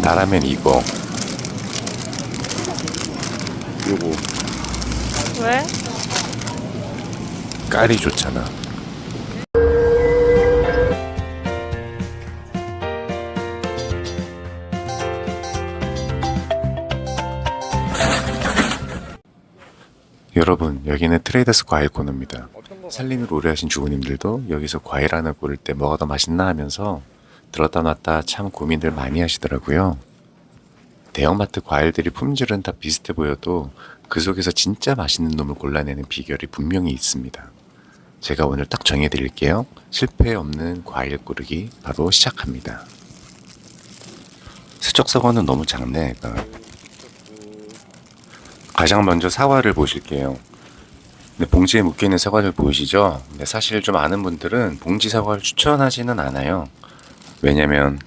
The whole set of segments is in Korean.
나라면 이거 요거 왜? 깔이 좋잖아. 여러분 여기는 트레이더스 과일 코너입니다. 살림을 오래 하신 주부님들도 여기서 과일 하나 고를 때 뭐가 더 맛있나 하면서 들었다 놨다 참 고민들 많이 하시더라고요. 대형마트 과일들이 품질은 다 비슷해 보여도 그 속에서 진짜 맛있는 놈을 골라내는 비결이 분명히 있습니다. 제가 오늘 딱 정해드릴게요. 실패 없는 과일 고르기 바로 시작합니다. 수적 사과는 너무 작네. 가장 먼저 사과를 보실게요. 근데 봉지에 묶여 있는 사과를 보이시죠? 근데 사실 좀 아는 분들은 봉지 사과를 추천하지는 않아요. 왜냐면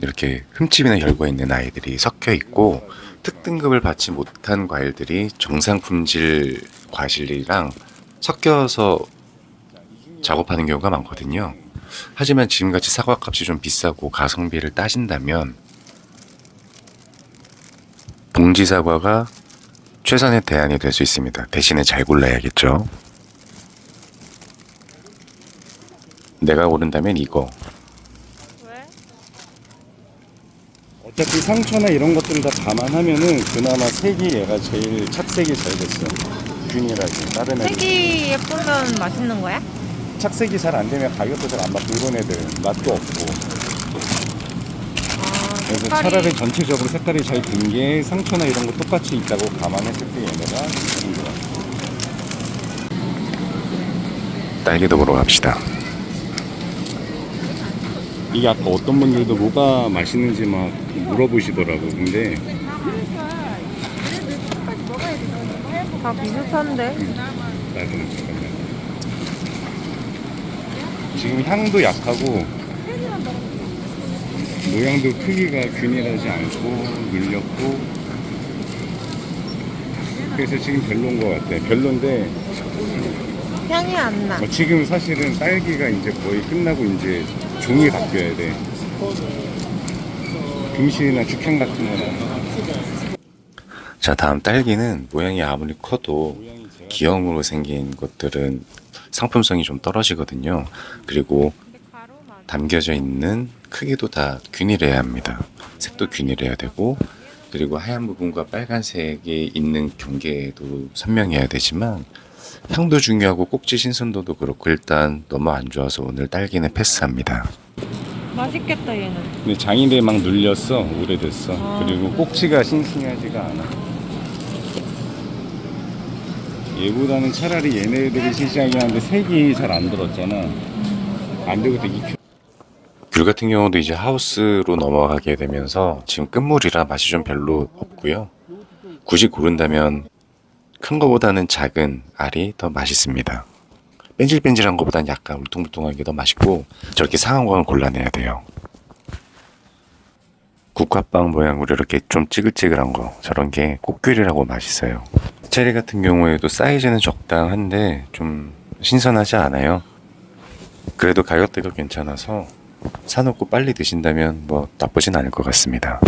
이렇게 흠집이나 열과 있는 아이들이 섞여 있고 특등급을 받지 못한 과일들이 정상 품질 과실이랑 섞여서 작업하는 경우가 많거든요. 하지만 지금같이 사과 값이 좀 비싸고 가성비를 따진다면 봉지 사과가 최선의 대안이 될 수 있습니다. 대신에 잘 골라야겠죠. 내가 고른다면 이거. 어차피 상처나 이런 것들을 다 감안하면은 그나마 색이 얘가 제일 착색이 잘 됐어 균일하게 다른 애들 색이 예쁘면 맛있는 거야? 착색이 잘 안 되면 가격도 잘안 받고 이런 애들 맛도 없고 아, 그래서 색깔이 차라리 전체적으로 색깔이 잘 든 게 상처나 이런 거 똑같이 있다고 감안했을 때 얘네가 좋은 것 같아 딸기도 보러 갑시다. 이게 아까 어떤 분들도 뭐가 맛있는지 막 물어보시더라고 근데 다 비슷한데? 나도 잠깐만 지금 향도 약하고 모양도 크기가 균일하지 않고 눌렸고 그래서 지금 별론 것 같아 별론데 향이 안 나. 뭐 지금 사실은 딸기가 이제 거의 끝나고 이제 종이 바뀌어야 돼 금실이나 죽향 같은 거나 자, 다음 딸기는 모양이 아무리 커도 기형으로 생긴 것들은 상품성이 좀 떨어지거든요. 그리고. 담겨져 있는 크기도 다 균일해야 합니다. 색도 균일해야 되고 그리고 하얀 부분과 빨간색이 있는 경계도 선명해야 되지만 향도 중요하고 꼭지 신선도도 그렇고 일단 너무 안 좋아서 오늘 딸기는 패스합니다. 맛있겠다 얘는. 근데 장인데 막 눌렸어 오래됐어 아. 그리고 꼭지가 싱싱하지가 않아 얘보다는 차라리 얘네들이 싱싱하긴 한데 색이 잘 안 들었잖아 안 되고 또 익혀 귤 같은 경우도 이제 하우스로 넘어가게 되면서 지금 끝물이라 맛이 좀 별로 없고요. 굳이 고른다면 큰 거보다는 작은 알이 더 맛있습니다. 뺀질뺀질한 거보다는 약간 울퉁불퉁한 게 더 맛있고 저렇게 상한 거는 골라내야 돼요. 국화빵 모양으로 이렇게 좀 찌글찌글한 거 저런 게 꽃귤이라고 맛있어요. 체리 같은 경우에도 사이즈는 적당한데 좀 신선하지 않아요. 그래도 가격대가 괜찮아서 사놓고 빨리 드신다면 뭐 나쁘진 않을 것 같습니다.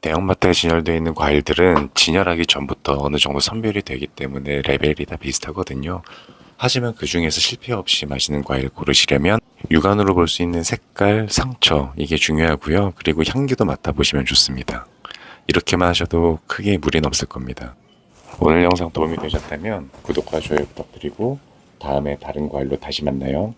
대형마트에 진열되어 있는 과일들은 진열하기 전부터 어느 정도 선별이 되기 때문에 레벨이 다 비슷하거든요. 하지만 그 중에서 실패 없이 맛있는 과일 고르시려면 육안으로 볼 수 있는 색깔, 상처 이게 중요하고요. 그리고 향기도 맡아보시면 좋습니다. 이렇게만 하셔도 크게 무리는 없을 겁니다. 오늘 영상 도움이 되셨다면 구독과 좋아요 부탁드리고 다음에 다른 과일로 다시 만나요.